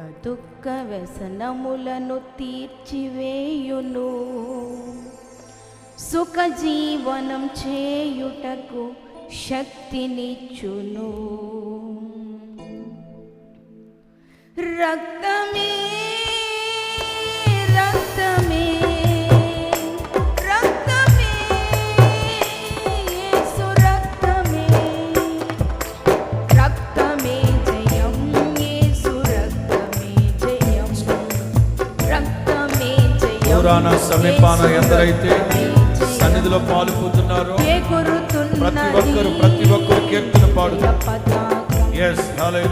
దుఃఖ వ్యసనములను తీర్చివేయును. సుఖ జీవనం చేయుటకు శక్తినిచ్చును. రక్తమే ధూపాన సమీపాన ఎందరైతే సన్నిధిలో పాల్పోతున్నారో ప్రతి ఒక్కరు ప్రతి ఒక్కరు కీర్తన పాడు ఎస్ హలో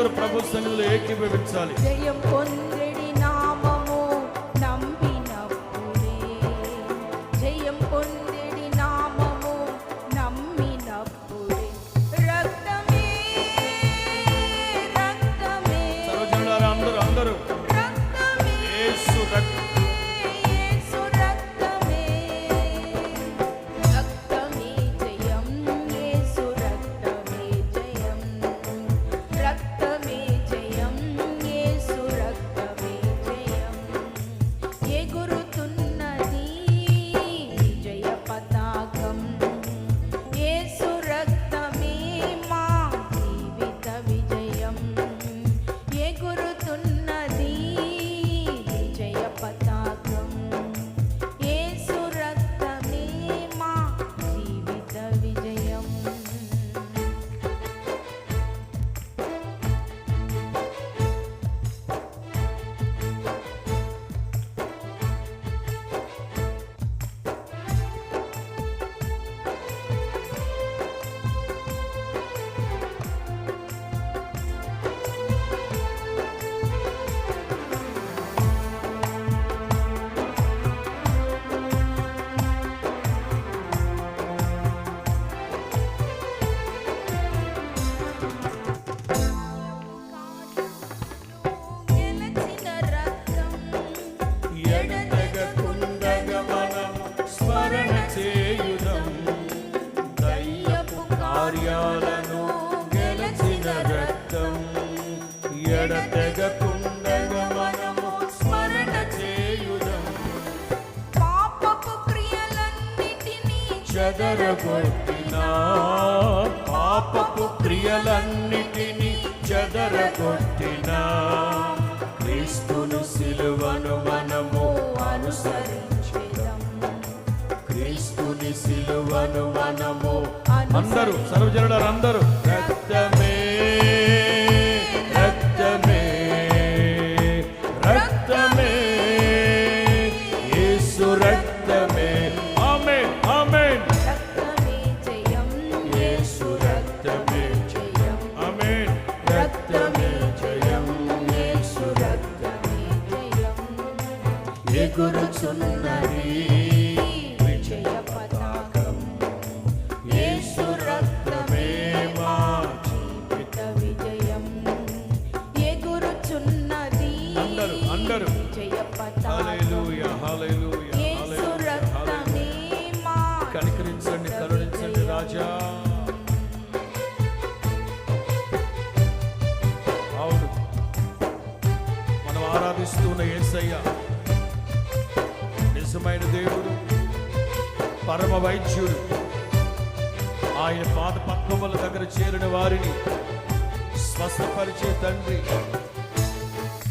అందరూ ప్రభు సన్నిధిలో ఏకీభవించాలి. జయం పొంది శత్రువులను గెలచిన రక్తం ఎడతెగకుండగా మనము స్మరణ చేయుదం. పాపపు క్రియలన్నిటినీ చెదరగొట్టిన? పాపపు క్రియలన్నిటినీ చెదరగొట్టిన? క్రీస్తును సిలువను మనము అనుసరించిదం. క్రీస్తుని సిలువను మనము అందరూ సర్వజనులందరూ. సత్యమే. ఏసయ్యా నిజమైన దేవుడు పరమ వైద్యుడు. ఆయన పాద పద్మముల దగ్గర చేరిన వారిని స్వస్థపరిచే తండ్రి.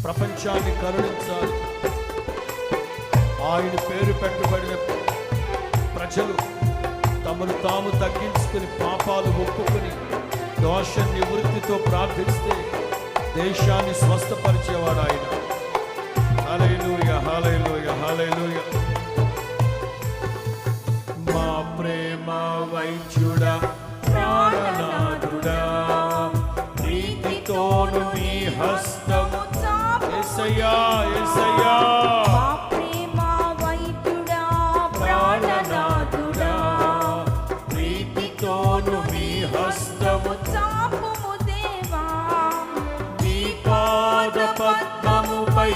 ప్రపంచాన్ని కరుణించాలి. ఆయన పేరు పెట్టబడిన ప్రజలు తమను తాము తగ్గించుకుని పాపాలు ఒప్పుకొని దోష నివృత్తితో ప్రార్థిస్తే దేశాన్ని స్వస్థపరిచేవాడు ఆయన. హాలైలూయ హాలైలూయ హాలైలూయ మా ప్రేమ వైద్యుడా ప్రాణనాథుడా ప్రీతితోను మీ హస్తము ప్రీతితోను మీ హస్తము దేవా. నీ పాద పద్మముపై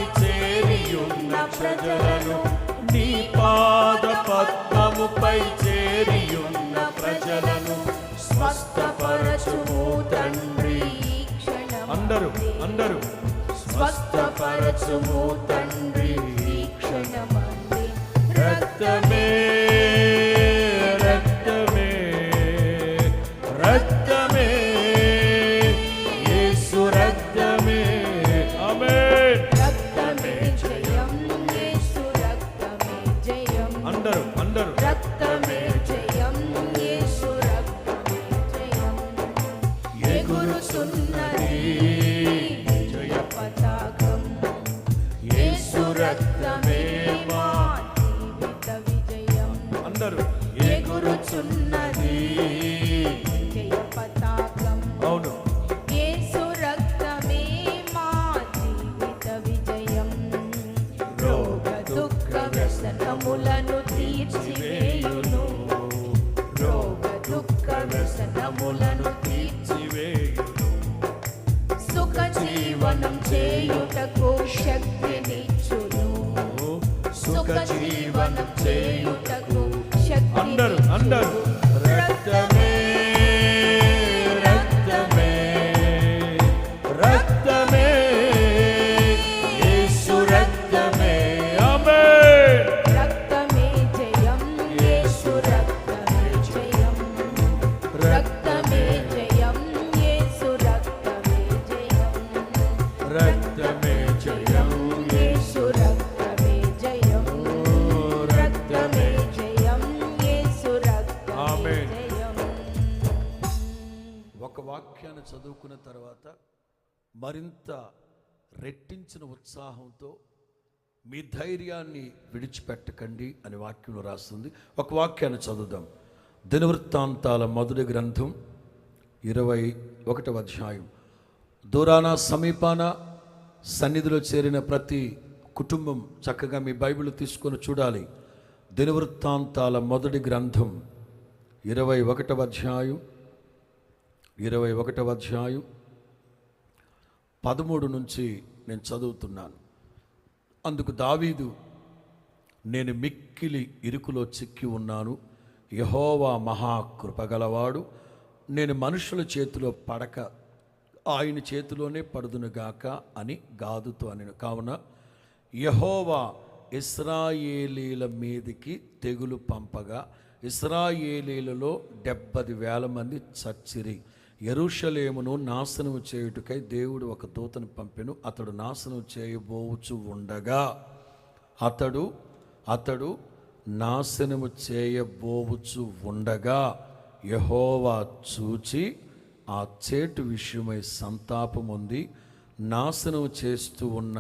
చేరియున్న ప్రజలను నీ పాద పద్మముపై చేరియున్న ప్రజలను స్వస్థపరచుము తండ్రి. అందరూ అందరూ స్వస్థపరచుము తండ్రి. రక్తమే ఉత్సాహంతో మీ ధైర్యాన్ని విడిచిపెట్టకండి అని వాక్యంలో రాస్తుంది. ఒక వాక్యాన్ని చదువుదాం. దినవృత్తాంతాల మొదటి గ్రంథం ఇరవై ఒకటవ అధ్యాయం. దూరాన సమీపాన సన్నిధిలో చేరిన ప్రతి కుటుంబం చక్కగా మీ బైబిల్ తీసుకొని చూడాలి. దినవృత్తాంతాల మొదటి గ్రంథం ఇరవై ఒకటవ అధ్యాయం. ఇరవై ఒకటవ అధ్యాయం. పదమూడు నుంచి నేను చదువుతున్నాను. అందుకు దావీదు నేను మిక్కిలి ఇరుకులో చిక్కి ఉన్నాను. యహోవా మహాకృపగలవాడు నేను మనుషుల చేతిలో పడక ఆయన చేతిలోనే పడుదునుగాక అని గాదుతో అని కావున యహోవా ఇస్రాయేలీల మీదికి తెగులు పంపగా ఇస్రాయేలీలలో డెబ్బది వేల మంది చచ్చిరి. ఎరుషలేమును నాశనం చేయుటకై దేవుడు ఒక దూతను పంపెను. అతడు నాశనం చేయబోవచ్చు ఉండగా అతడు అతడు నాశనము చేయబోవచ్చు ఉండగా యహోవా చూచి ఆ చేటు విషయమై సంతాపం ఉంది నాశనం చేస్తూ ఉన్న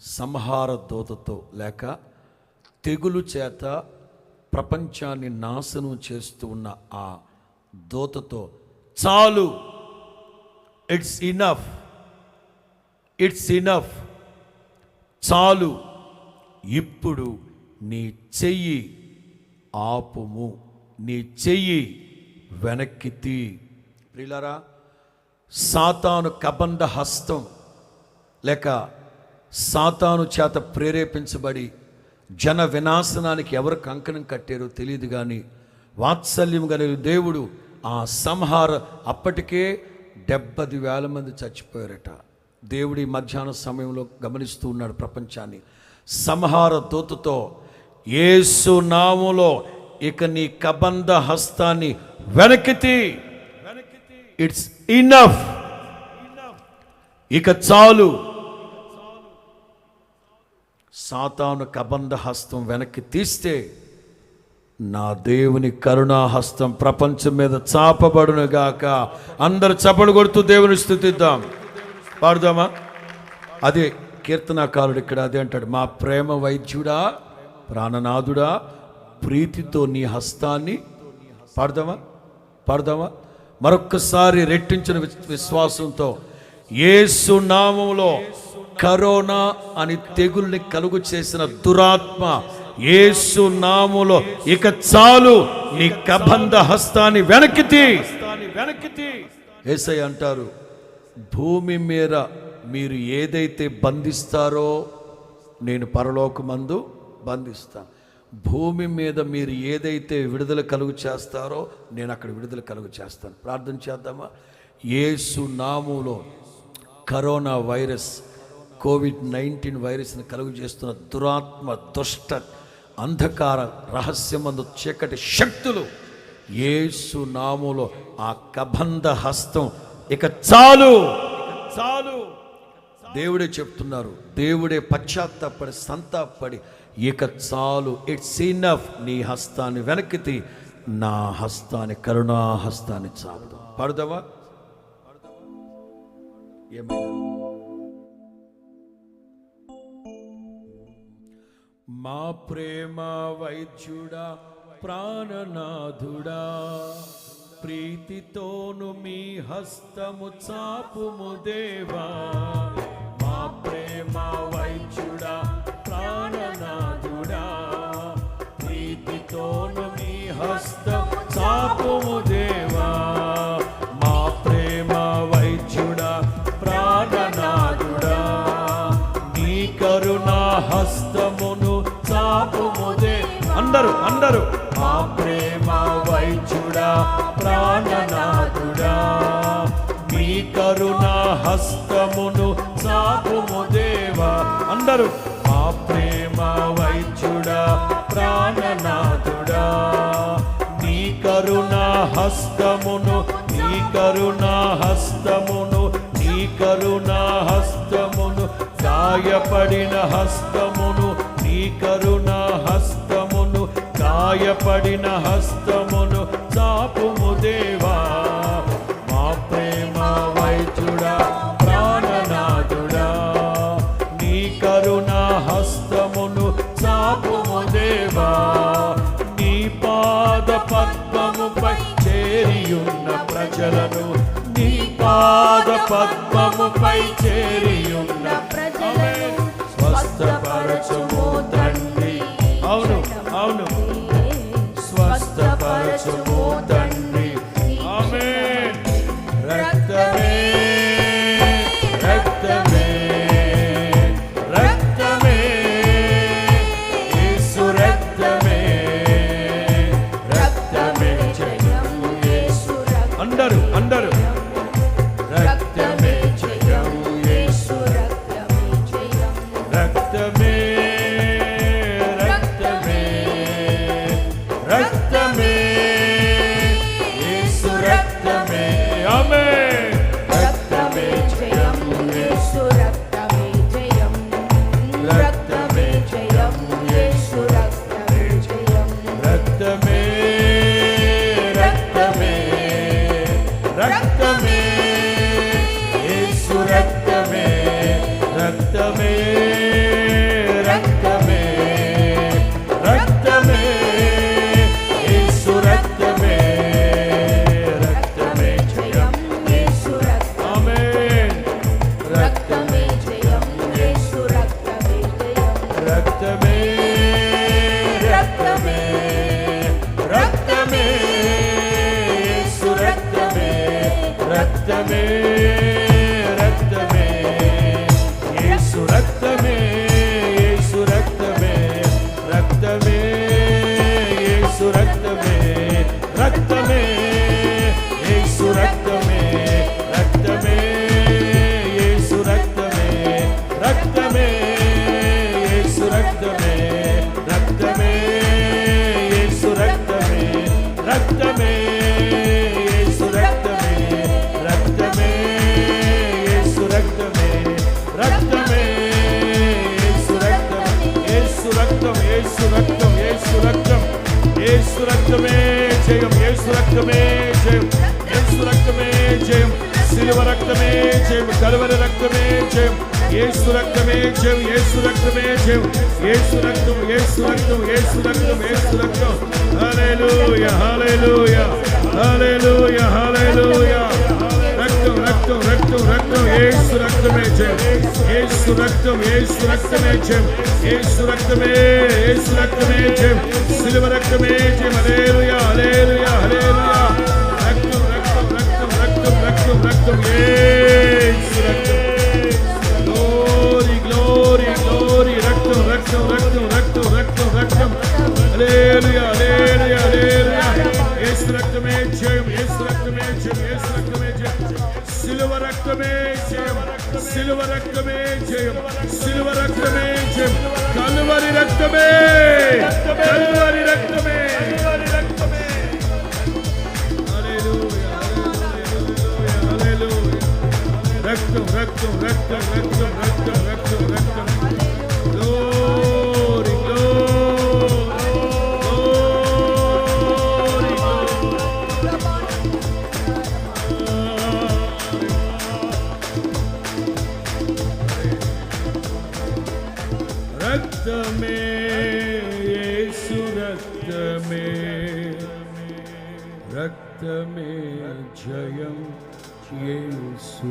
సంహార దూతతో లేక తెగులు చేత ప్రపంచాన్ని నాశనం చేస్తూ ఉన్న ఆ దూతతో చాలు. ఇట్స్ ఇనఫ్ ఇట్స్ ఇనఫ్ చాలు. ఇప్పుడు నీ చెయ్యి ఆపుము. నీ చెయ్యి వెనక్కి తీ. ప్రిలరా సాతాను కబంధ హస్తం లేక సాతాను చేత ప్రేరేపించబడి జన వినాశనానికి ఎవరు కంకణం కట్టారో తెలియదు కానీ వాత్సల్యం కలిగిన దేవుడు ఆ సంహార అప్పటికే డెబ్బది వేల మంది చచ్చిపోయారట. దేవుడి మధ్యాహ్న సమయంలో గమనిస్తూ ఉన్నాడు ప్రపంచాన్ని. సంహార దూతతో ఏసు నాములో ఇక నీ కబంధ హస్తాన్ని వెనక్కితి. It's enough. ఇక చాలు. సాతాను కబంధ హస్తం వెనక్కి తీస్తే నా దేవుని కరుణాహస్తం ప్రపంచం మీద చాపబడును గాక అందరు చప్పలు కొడుతూ దేవుని స్థుతిద్దాం. పాడుదామా? అదే కీర్తనాకారుడు ఇక్కడ అదే అంటాడు మా ప్రేమ వైద్యుడా ప్రాణనాథుడా ప్రీతితో నీ హస్తాన్ని పాడదామా? పాడదామా? మరొక్కసారి రెట్టించిన విశ్వాసంతో యేసు నామములో కరోనా అని తెగుల్ని కలుగు చేసిన దురాత్మ ఏసు నాములో ఇక చాలు నీ కబంధ హస్తాన్ని వెనక్కితి వెనక్కితి ఏసై అంటారు భూమి మీద మీరు ఏదైతే బంధిస్తారో నేను పరలోకమందు బంధిస్తాను భూమి మీద మీరు ఏదైతే విడుదల కలుగు చేస్తారో నేను అక్కడ విడుదల కలుగు చేస్తాను. ప్రార్థన చేద్దామా? ఏసు నాములో కరోనా వైరస్ కోవిడ్ నైన్టీన్ వైరస్ని కలుగు చేస్తున్న దురాత్మ దుష్ట అంధకార రహస్యమందు చీకటి శక్తులు ఏసు నాములో ఆ కబంధ హస్తం. ఇక చాలు. చాలు. దేవుడే చెప్తున్నారు. దేవుడే పశ్చాత్తాపడి సంతాపడి. ఇక చాలు. ఇట్స్ ఇనఫ్ నీ హస్తాన్ని వెనక్కి తీ. నా హస్తాన్ని కరుణా హస్తాన్ని చాలు పడదావా ఏమైనా? మా ప్రేమ వైద్యుడా ప్రాణనాథుడా. ప్రీతితోను మీ హస్తము చాపుము దేవా. మా ప్రేమ వైద్యుడా ప్రాణనాథుడా. ప్రీతితోను మీ హస్తము చాపుము అంటారు మా ప్రేమ వైద్యుడా ప్రాణనాథుడా మీ కరుణ హస్తమును చాపుము దేవా అందరు. మా ప్రేమ వైద్యుడా ప్రాణనాథుడా నీ కరుణ హస్తమును నీ కరుణ హస్తమును నీ కరుణ హస్తమును గాయపడిన హస్తమును నీ కరుణ గాయపడిన హస్తమును చాపుము దేవా. మా ప్రేమ వైద్యుడా ప్రాణనాథుడా నీ కరుణ హస్తమును చాపుము దేవా. నీ పాద పద్మముపై చేరియున్న ప్రజలను నీ పాద పద్మముపై చేరియున్న స్వస్థపరచుము తండ్రి ఆమేన్ రక్తమే జయం. యేసు రక్తమే జయం. యేసు రక్తమే జయం. సిలువ రక్తమే జయం. కలువరి రక్తమే జయం. యేసు రక్తమే జయం. యేసు రక్తమే జయం. యేసు రక్తం యేసు రక్తం యేసు రక్తం యేసు రక్తం. హల్లెలూయా హల్లెలూయా. యేసు రక్తం యేసు రక్తమే జయం యేసు రక్తమే యేసు రక్తమే జయం సిలువ రక్తమే జయం హల్లెలూయా హల్లెలూయా హల్లెలూయా రక్తం రక్తం రక్తం రక్తం రక్తం రక్తం యేసు రక్తం గ్లోరీ గ్లోరీ గ్లోరీ రక్తం రక్తం రక్తం రక్తం రక్తం రక్తం హల్లెలూయా హల్లెలూయా హల్లెలూయా యేసు రక్తమే జయం యేసు రక్తమే జయం యేసు రక్తమే జయం సిలువ రక్తమే జయం సిలువ రక్తమే జయం సిలువ రక్తమే జయం. కలువరి రక్తమే కలువరి రక్తమే. రక్తం రక్తం రక్తం రక్తం రక్తం రక్తం రక్తం. రక్తమే యేసు రక్తమే. రక్తమే జయం యేసు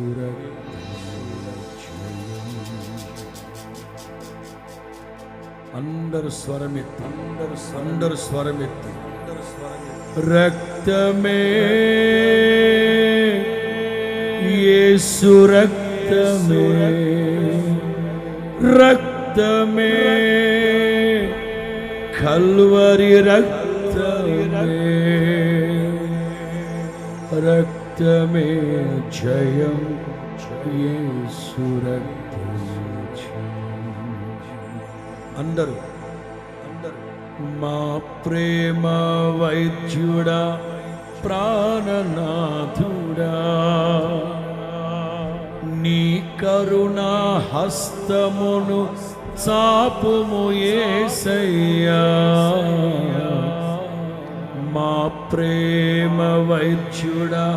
అందరు స్వరమెత్తి అందరు అందరు స్వరమెత్తి. రక్తమే యేసు రక్తమే. రక్తమే కల్వరి రక్తమే రక్తమే జయం యేసు రక్తమే. అందరూ అందరూ మా ప్రేమ వైద్యుడా ప్రాణనాథుడా నీ కరుణా హస్తమును చాపుము ఏసయ్యా మా ప్రేమ వైద్యుడా.